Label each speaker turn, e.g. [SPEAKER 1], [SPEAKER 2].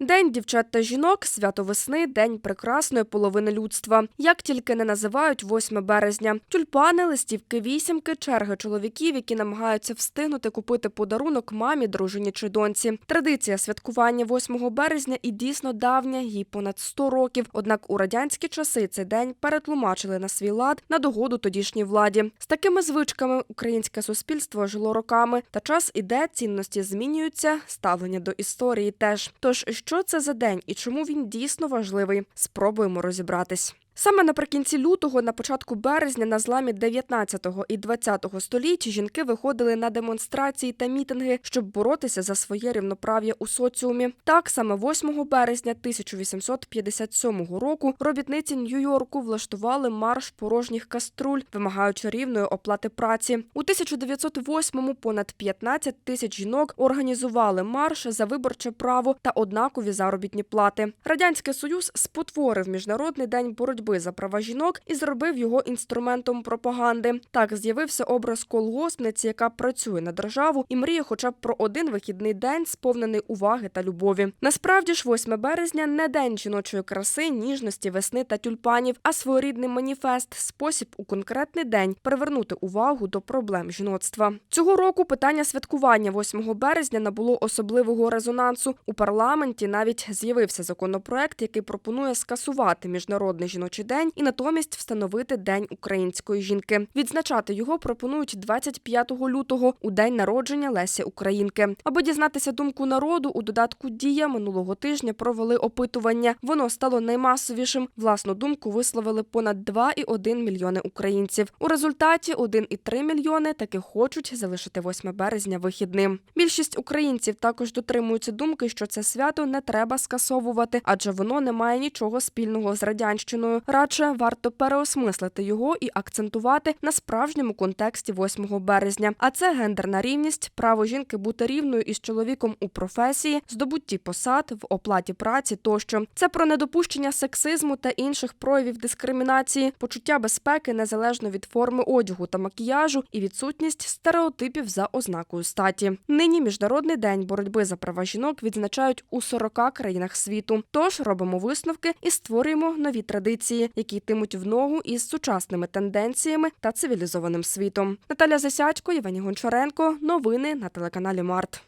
[SPEAKER 1] День дівчат та жінок, свято весни, день прекрасної половини людства. Як тільки не називають 8 березня. Тюльпани, листівки вісімки, черги чоловіків, які намагаються встигнути купити подарунок мамі, дружині чи доньці. Традиція святкування 8 березня і дійсно давня, їй понад 100 років. Однак у радянські часи цей день перетлумачили на свій лад на догоду тодішній владі. З такими звичками українське суспільство жило роками, та час іде, цінності змінюються, ставлення до історії теж. Тож, що це за день і чому він дійсно важливий? Спробуємо розібратись. Саме наприкінці лютого, на початку березня, на зламі 19 і 20 століть жінки виходили на демонстрації та мітинги, щоб боротися за своє рівноправ'я у соціумі. Так саме 8 березня 1857 року робітниці Нью-Йорку влаштували марш порожніх каструль, вимагаючи рівної оплати праці. У 1908-му понад 15 тисяч жінок організували марш за виборче право та однакові заробітні плати. Радянський Союз спотворив міжнародний день боротьби за права жінок і зробив його інструментом пропаганди. Так з'явився образ колгоспниці, яка працює на державу і мріє, хоча б про один вихідний день, сповнений уваги та любові. Насправді ж, 8 березня не день жіночої краси, ніжності, весни та тюльпанів, а своєрідний маніфест, спосіб у конкретний день привернути увагу до проблем жіноцтва. Цього року питання святкування 8 березня набуло особливого резонансу. У парламенті навіть з'явився законопроект, який пропонує скасувати міжнародний жіночий день і натомість встановити День української жінки. Відзначати його пропонують 25 лютого у день народження Лесі Українки. Аби дізнатися думку народу, у додатку Дія минулого тижня провели опитування. Воно стало наймасовішим. Власну думку висловили понад 2,1 мільйони українців. У результаті 1,3 мільйони таки хочуть залишити 8 березня вихідним. Більшість українців також дотримуються думки, що це свято не треба скасовувати, адже воно не має нічого спільного з радянщиною. Радше варто переосмислити його і акцентувати на справжньому контексті 8 березня. А це гендерна рівність, право жінки бути рівною із чоловіком у професії, здобутті посад, в оплаті праці тощо. Це про недопущення сексизму та інших проявів дискримінації, почуття безпеки незалежно від форми одягу та макіяжу і відсутність стереотипів за ознакою статі. Нині міжнародний день боротьби за права жінок відзначають у 40 країнах світу. Тож робимо висновки і створюємо нові традиції, які йтимуть в ногу із сучасними тенденціями та цивілізованим світом. Наталя Засядько, Євгеній Гончаренко. Новини на телеканалі Март.